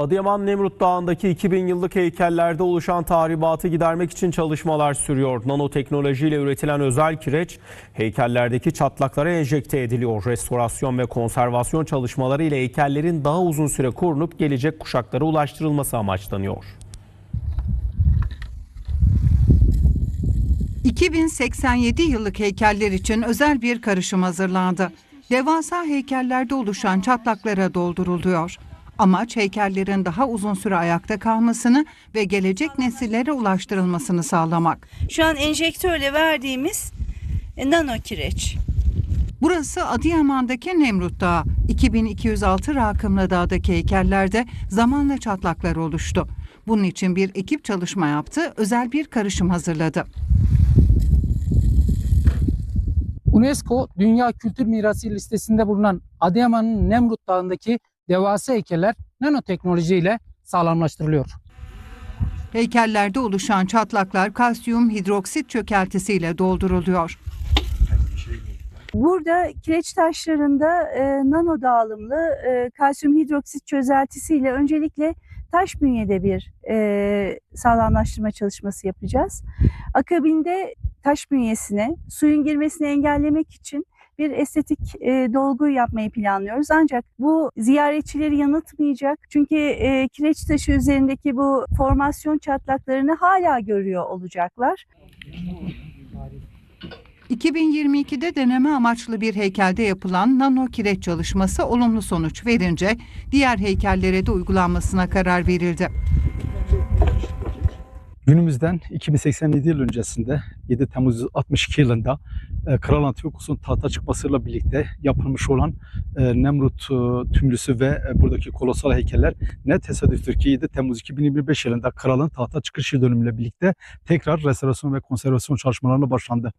Adıyaman Nemrut Dağı'ndaki 2000 yıllık heykellerde oluşan tahribatı gidermek için çalışmalar sürüyor. Nanoteknolojiyle üretilen özel kireç heykellerdeki çatlaklara enjekte ediliyor. Restorasyon ve konservasyon çalışmaları ile heykellerin daha uzun süre korunup gelecek kuşaklara ulaştırılması amaçlanıyor. 2087 yıllık heykeller için özel bir karışım hazırlandı. Devasa heykellerde oluşan çatlaklara dolduruluyor. Amaç heykellerin daha uzun süre ayakta kalmasını ve gelecek nesillere ulaştırılmasını sağlamak. Şu an enjektörle verdiğimiz e, nano kireç. Burası Adıyaman'daki Nemrut Dağı. 2206 rakımlı dağdaki heykellerde zamanla çatlaklar oluştu. Bunun için bir ekip çalışma yaptı, özel bir karışım hazırladı. UNESCO Dünya Kültür Mirası listesinde bulunan Adıyaman'ın Nemrut Dağı'ndaki devasa heykeller nanoteknoloji ile sağlamlaştırılıyor. Heykellerde oluşan çatlaklar kalsiyum hidroksit çökeltisiyle dolduruluyor. Burada kireç taşlarında e, nano dağılımlı e, kalsiyum hidroksit çözeltisiyle öncelikle taş bünyede bir e, sağlamlaştırma çalışması yapacağız. Akabinde taş bünyesine suyun girmesini engellemek için bir estetik e, dolgu yapmayı planlıyoruz. Ancak bu ziyaretçileri yanıltmayacak. Çünkü e, kireç taşı üzerindeki bu formasyon çatlaklarını hala görüyor olacaklar. 2022'de deneme amaçlı bir heykelde yapılan nano kireç çalışması olumlu sonuç verince diğer heykellere de uygulanmasına karar verildi. Günümüzden 2087 yıl öncesinde 7 Temmuz 62 yılında e, Kral Antiochus'un tahta çıkmasıyla birlikte yapılmış olan e, Nemrut e, tümlüsü ve buradaki kolosal heykeller ne tesadüftür ki 7 Temmuz 2025 yılında kralın tahta çıkış yıl dönümüyle birlikte tekrar restorasyon ve konservasyon çalışmalarına başlandı.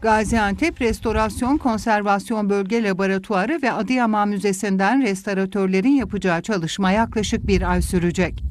Gaziantep Restorasyon Konservasyon Bölge Laboratuvarı ve Adıyaman Müzesi'nden restoratörlerin yapacağı çalışma yaklaşık bir ay sürecek.